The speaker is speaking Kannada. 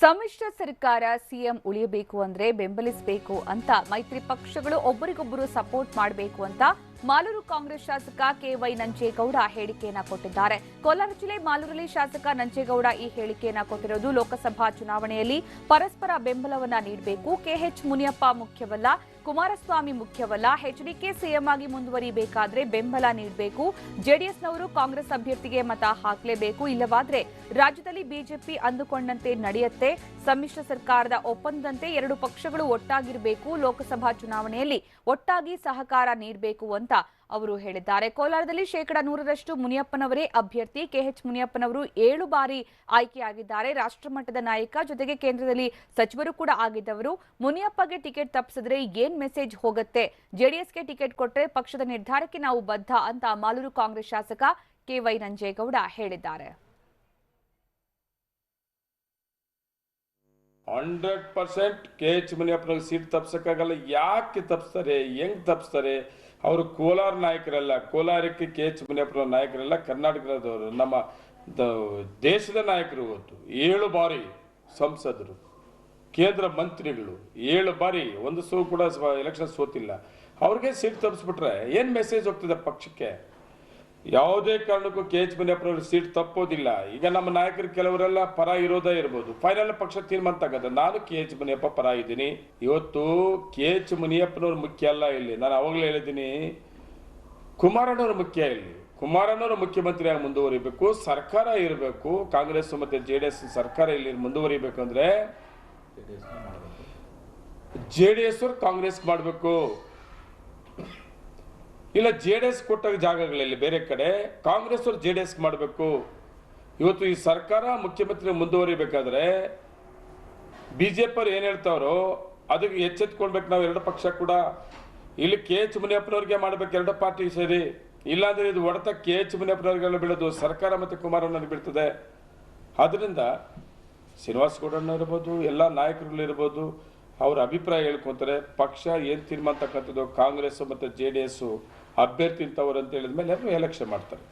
ಸಮ್ಮಿಶ್ರ ಸರ್ಕಾರ ಸಿಎಂ ಉಳಿಯಬೇಕು ಅಂದ್ರೆ ಬೆಂಬಲಿಸಬೇಕು ಅಂತ ಮೈತ್ರಿ ಪಕ್ಷಗಳು ಒಬ್ಬರಿಗೊಬ್ಬರು ಸಪೋರ್ಟ್ ಮಾಡಬೇಕು ಅಂತ ಮಾಲೂರು ಕಾಂಗ್ರೆಸ್ ಶಾಸಕ ಕೆವೈ ನಂಜೇಗೌಡ ಹೇಳಿಕೆಯನ್ನ ಕೊಟ್ಟಿದ್ದಾರೆ. ಕೋಲಾರ ಜಿಲ್ಲೆ ಮಾಲೂರಲ್ಲಿ ಶಾಸಕ ನಂಜೇಗೌಡ ಈ ಹೇಳಿಕೆಯನ್ನ ಕೊಟ್ಟಿರೋದು ಲೋಕಸಭಾ ಚುನಾವಣೆಯಲ್ಲಿ ಪರಸ್ಪರ ಬೆಂಬಲವನ್ನ ನೀಡಬೇಕು. ಕೆಎಚ್ ಮುನಿಯಪ್ಪ ಮುಖ್ಯವಲ್ಲ, ಕುಮಾರಸ್ವಾಮಿ ಮುಖ್ಯವಲ್ಲ, ಎಚ್ಡಿಕೆ ಸಿಎಂ ಆಗಿ ಮುಂದುವರಿಬೇಕಾದ್ರೆ ಬೆಂಬಲ ನೀಡಬೇಕು. ಜೆಡಿಎಸ್ನವರು ಕಾಂಗ್ರೆಸ್ ಅಭ್ಯರ್ಥಿಗೆ ಮತ ಹಾಕಲೇಬೇಕು. ಇಲ್ಲವಾದ್ರೆ ರಾಜ್ಯದಲ್ಲಿ ಬಿಜೆಪಿ ಅಂದುಕೊಂಡಂತೆ ನಡೆಯುತ್ತೆ. ಸಮ್ಮಿಶ್ರ ಸರ್ಕಾರದ ಒಪ್ಪಂದದಂತೆ ಎರಡು ಪಕ್ಷಗಳು ಒಟ್ಟಾಗಿರಬೇಕು. ಲೋಕಸಭಾ ಚುನಾವಣೆಯಲ್ಲಿ ಒಟ್ಟಾಗಿ ಸಹಕಾರ ನೀಡಬೇಕು ಅಂತ ಅವರು ಹೇಳಿದ್ದಾರೆ. ಕೋಲಾರದಲ್ಲಿ ಶೇಕಡಾ ನೂರರಷ್ಟು ಮುನಿಯಪ್ಪನವರೇ ಅಭ್ಯರ್ಥಿ. ಕೆಎಚ್ ಮುನಿಯಪ್ಪನವರು ಏಳು ಬಾರಿ ಆಯ್ಕೆಯಾಗಿದ್ದಾರೆ. ರಾಷ್ಟ್ರಮಟ್ಟದ ನಾಯಕ, ಜೊತೆಗೆ ಕೇಂದ್ರದಲ್ಲಿ ಸಚಿವರು ಕೂಡ ಆಗಿದ್ದವರು. ಮುನಿಯಪ್ಪಗೆ ಟಿಕೆಟ್ ತಪ್ಪಿಸಿದ್ರೆ ಏನ್ ಮೆಸೇಜ್ ಹೋಗುತ್ತೆ? ಜೆಡಿಎಸ್ಗೆ ಟಿಕೆಟ್ ಕೊಟ್ಟರೆ ಪಕ್ಷದ ನಿರ್ಧಾರಕ್ಕೆ ನಾವು ಬದ್ಧ ಅಂತ ಮಾಲೂರು ಕಾಂಗ್ರೆಸ್ ಶಾಸಕ ಕೆವೈ ನಂಜೇಗೌಡ ಹೇಳಿದ್ದಾರೆ. ಹಂಡ್ರೆಡ್ ಪರ್ಸೆಂಟ್ ಕೆ ಎಚ್ ಮುನಿಯಪ್ಪನಿಗೆ ಸೀಟ್ ತಪ್ಸಕ್ಕಾಗಲ್ಲ. ಯಾಕೆ ತಪ್ಪಿಸ್ತಾರೆ ಹೆಂಗ್ ತಪ್ಸ್ತಾರೆ? ಅವರು ಕೋಲಾರ ನಾಯಕರಲ್ಲ, ಕೋಲಾರಕ್ಕೆ ಕೆ ಎಚ್ ಮುನಿಯಪ್ಪನ ನಾಯಕರಲ್ಲ, ಕರ್ನಾಟಕದವರು, ನಮ್ಮ ದೇಶದ ನಾಯಕರು ಇವತ್ತು. ಏಳು ಬಾರಿ ಸಂಸದರು, ಕೇಂದ್ರ ಮಂತ್ರಿಗಳು, ಏಳು ಬಾರಿ, ಒಂದು ಸೋ ಕೂಡ ಎಲೆಕ್ಷನ್ ಸೋತಿಲ್ಲ. ಅವ್ರಿಗೆ ಸೀಟ್ ತಪ್ಪಿಸ್ಬಿಟ್ರೆ ಏನು ಮೆಸೇಜ್ ಹೋಗ್ತದೆ ಪಕ್ಷಕ್ಕೆ? ಯಾವುದೇ ಕಾರಣಕ್ಕೂ ಕೆ ಎಚ್ ಮುನಿಯಪ್ಪನವ್ರ ಸೀಟ್ ತಪ್ಪೋದಿಲ್ಲ. ಈಗ ನಮ್ಮ ನಾಯಕರು ಕೆಲವರೆಲ್ಲ ಪರ ಇರೋದೇ ಇರ್ಬೋದು. ಫೈನಲ್ ಪಕ್ಷ ತೀರ್ಮಾನ ತಗದ. ನಾನು ಕೆ ಎಚ್ ಮುನಿಯಪ್ಪ ಪರ ಇದ್ದೀನಿ. ಇವತ್ತು ಕೆ ಎಚ್ ಮುನಿಯಪ್ಪನವ್ರು ಮುಖ್ಯ ಅಲ್ಲ ಇಲ್ಲಿ. ನಾನು ಅವಾಗಲೇ ಹೇಳಿದ್ದೀನಿ. ಕುಮಾರಣ್ಣವ್ರ ಮುಖ್ಯ ಇಲ್ಲಿ. ಕುಮಾರಣ್ಣವ್ರ ಮುಖ್ಯಮಂತ್ರಿಯಾಗಿ ಮುಂದುವರಿಬೇಕು. ಸರ್ಕಾರ ಇರಬೇಕು. ಕಾಂಗ್ರೆಸ್ ಮತ್ತೆ ಜೆ ಡಿ ಎಸ್ ಸರ್ಕಾರ ಇಲ್ಲಿ ಮುಂದುವರಿಬೇಕಂದ್ರೆ ಜೆ ಡಿ ಎಸ್ ಅವ್ರು ಕಾಂಗ್ರೆಸ್ ಮಾಡಬೇಕು. ಇಲ್ಲ ಜೆ ಡಿ ಎಸ್ ಕೊಟ್ಟ ಜಾಗಗಳಲ್ಲಿ ಬೇರೆ ಕಡೆ ಕಾಂಗ್ರೆಸ್ ಅವರು ಜೆ ಡಿ ಎಸ್ ಮಾಡಬೇಕು. ಇವತ್ತು ಈ ಸರ್ಕಾರ ಮುಖ್ಯಮಂತ್ರಿ ಮುಂದುವರಿಬೇಕಾದ್ರೆ ಬಿ ಜೆ ಪಿ ಅವ್ರು ಏನು ಹೇಳ್ತಾವ್ರೋ ಅದಕ್ಕೆ ಎಚ್ಚೆತ್ಕೊಳ್ಬೇಕು ನಾವು ಎರಡು ಪಕ್ಷ ಕೂಡ. ಇಲ್ಲಿ ಕೆ ಎಚ್ ಮುನಿಯಪ್ಪನವ್ರಿಗೆ ಮಾಡ್ಬೇಕು ಎರಡು ಪಾರ್ಟಿ ಸೇರಿ. ಇಲ್ಲಾಂದ್ರೆ ಇದು ಒಡತ ಕೆ ಎಚ್ ಮುನಿಯಪ್ಪನವ್ರಿಗೆಲ್ಲ ಬೀಳೋದು ಸರ್ಕಾರ ಮತ್ತು ಕುಮಾರಣ್ಣನ ಬೀಳ್ತದೆ. ಆದ್ರಿಂದ ಶ್ರೀನಿವಾಸ ಗೌಡಣ್ಣ ಇರ್ಬೋದು, ಎಲ್ಲ ನಾಯಕರುಗಳು ಇರ್ಬೋದು ಅವ್ರ ಅಭಿಪ್ರಾಯ ಹೇಳ್ಕೊತಾರೆ, ಪಕ್ಷ ಏನು ತೀರ್ಮಾನ ತಕ್ಕಂಥದ್ದು ಕಾಂಗ್ರೆಸ್ ಮತ್ತು ಜೆ ಡಿ ಎಸ್ ಅಭ್ಯರ್ಥಿ ಇಂಥವ್ರು ಅಂತ ಹೇಳಿದ್ಮೇಲೆ ಎಲೆಕ್ಷನ್ ಮಾಡ್ತಾರೆ.